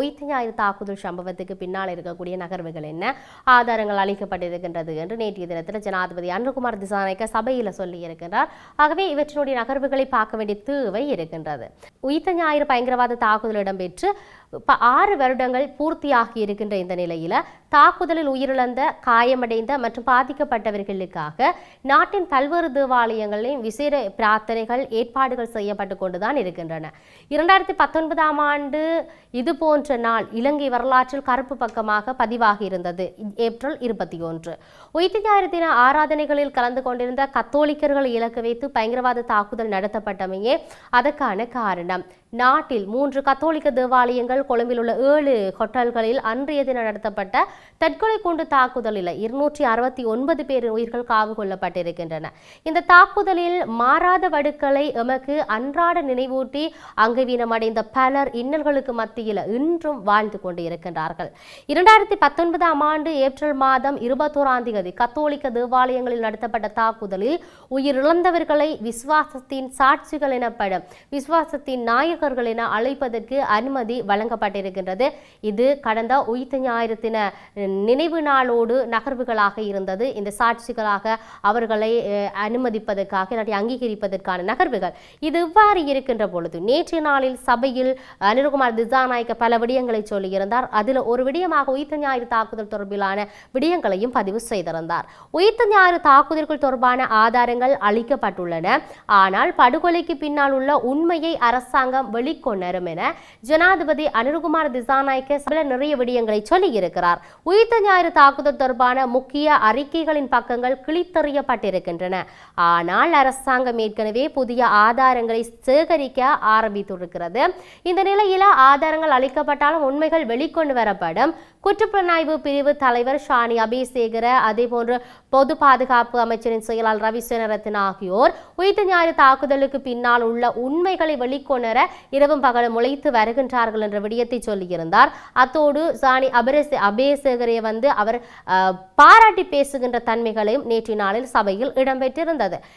ஒய்த்து ஞாயிறு தாக்குதல் சம்பவத்துக்கு பின்னால் இருக்கக்கூடிய நகர்வுகள் என்ன? ஆதாரங்கள் அளிக்கப்பட்டிருக்கின்றது என்று நேற்றைய தினத்தில் ஜனாதிபதி அன்புகுமார் திசாநாயக்க சபையில் சொல்லியிருக்கின்றார் ஆகவே இவற்றினுடைய நகர்வுகளை பார்க்க வேண்டிய தேவை இருக்கின்றது. உயிர்த்த ஞாயிறு பயங்கரவாத தாக்குதல் இடம்பெற்று ப- ஆறு வருடங்கள் பூர்த்தியாகி இருக்கின்ற இந்த நிலையில் தாக்குதலில் உயிரிழந்த காயமடைந்த மற்றும் பாதிக்கப்பட்டவர்களுக்காக நாட்டின் பல்வேறு தேவாலயங்களிலும் விசேட பிரார்த்தனைகள் ஏற்பாடுகள் செய்யப்பட்டு கொண்டுதான் இருக்கின்றன. இரண்டாயிரத்தி பத்தொன்பதாம் ஆண்டு இது போன்ற நாள் இலங்கை வரலாற்றில் கருப்பு பக்கமாக பதிவாகி இருந்தது. ஏப்ரல் இருபத்தி ஒன்று. உயிர்த்த ஞாயிறு தின ஆராதனைகளில் கலந்து கொண்டிருந்த கத்தோலிக்கர்களை இலக்கு வைத்து பயங்கரவாத தாக்குதல் நடத்தப்பட்டமையே அதற்கான காரணம். நாட்டில் மூன்று கத்தோலிக்க தேவாலயங்கள் கொழும்பில் உள்ள ஏழு ஹோட்டல்களில் அன்றைய தினம் நடத்தப்பட்ட தற்கொலை குண்டு தாக்குதலில் இருநூற்றி அறுபத்தி ஒன்பது பேர் உயிர்கள் காவு கொள்ளப்பட்டிருக்கின்றன. இந்த தாக்குதலில் மாறாத வடுக்களை எமக்கு அன்றாட நினைவூட்டி அங்கவீனமடைந்த பலர் இன்னல்களுக்கு மத்தியில் இன்றும் வாழ்ந்து கொண்டிருக்கின்றார்கள். இரண்டாயிரத்தி பத்தொன்பதாம் ஆண்டு ஏப்ரல் மாதம் இருபத்தோராம் தேதி கத்தோலிக்க தேவாலயங்களில் நடத்தப்பட்ட தாக்குதலில் உயிரிழந்தவர்களை விசுவாசத்தின் சாட்சிகள் எனப்படும் விசுவாசத்தின் நாயகர்கள் என அழைப்பதற்கு அனுமதி வழங்க வழங்கப்பட்டிருக்கின்றது. இது கடந்த உயிர்த்த ஞாயிறு தின நினைவு நாளோடு நகர்வுகளாக இருந்தது. இந்த சாட்சிகளாக அவர்களை அனுமதிப்பதற்காக இல்லாட்டி அங்கீகரிப்பதற்கான நகர்வுகள். இது இவ்வாறு இருக்கின்ற பொழுது நேற்றைய நாளில் சபையில் அனிருகுமார் திசாநாயக்க பல விடயங்களை சொல்லியிருந்தார். அதில் ஒரு விடயமாக உயிர்த்த ஞாயிறு தாக்குதல் தொடர்பிலான விடயங்களையும் பதிவு செய்திருந்தார். உயிர்த்த ஞாயிறு தாக்குதல்கள் தொடர்பான ஆதாரங்கள் அளிக்கப்பட்டுள்ளன. ஆனால் படுகொலைக்கு பின்னால் உள்ள உண்மையை அரசாங்கம் வெளிக்கொணரும் என ஜனாதிபதி அனுருகுமார் திசாநாயக்க சில நிறைய விடயங்களை சொல்லியிருக்கிறார் உயிர்த்த ஞாயிறு தாக்குதல் தொடர்பான முக்கிய அறிக்கைகளின் பக்கங்கள் கிழித்தறியப்பட்டிருக்கின்றன. ஆனால் அரசாங்கம் ஏற்கனவே புதிய ஆதாரங்களை சேகரிக்க ஆரம்பித்திருக்கிறது. இந்த நிலையில ஆதாரங்கள் அளிக்கப்பட்டாலும் உண்மைகள் வெளிக்கொண்டு வரப்படும். குற்றப்புலனாய்வு பிரிவு தலைவர் ஷானி அபிசேகர அதே போன்று பொது பாதுகாப்பு அமைச்சரின் செயலாளர் ரவி சேனரத்ன ஆகியோர் உயிர்த்த ஞாயிறு தாக்குதலுக்கு பின்னால் உள்ள உண்மைகளை வெளிக்கொணர இரவும் பகலும் உழைத்து வருகின்றார்கள் என்ற விடயத்தை சொல்லியிருந்தார். அத்தோடு சாணி அபரேச அபயசேகரை வந்து அவர் பாராட்டி பேசுகின்ற தன்மைகளையும் நேற்று நாளில் சபையில் இடம்பெற்றிருந்தது.